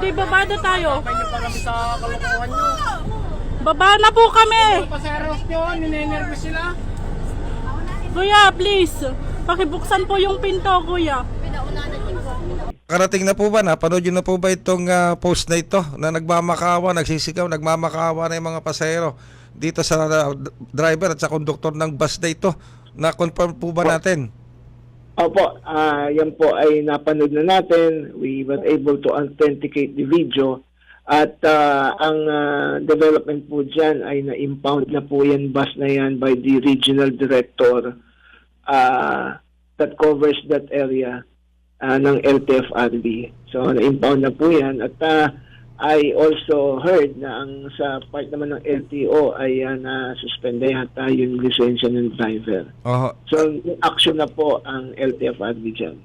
Di baba na tayo. Sabay niyo pa kami sa kalokohan niyo. Baba na po kami. Paseros niyo, ninenervous sila. Kuya, please. Pakibuksan po yung pinto, kuya. Karating na po ba? Napanood nyo na po ba itong ah, post na ito na nagmamakawa, nagsisigaw, nagmamakawa na yung mga pasahero dito sa ah, driver at sa konduktor ng bus na ito? Na-confirm po ba natin? Opo, ah yan po ay napanood na natin. We were able to authenticate the video. At ah, ang ah, development po dyan ay na-impound na po yan bus na yan by the regional director ah, that covers that area ah, ng LTFRB. So na-impound na po yan. At ah, I also heard na ang sa part naman ng LTO ay uh, na-suspend na yata yung lisensya ng driver. Oho. So, action na po ang LTFRB dyan.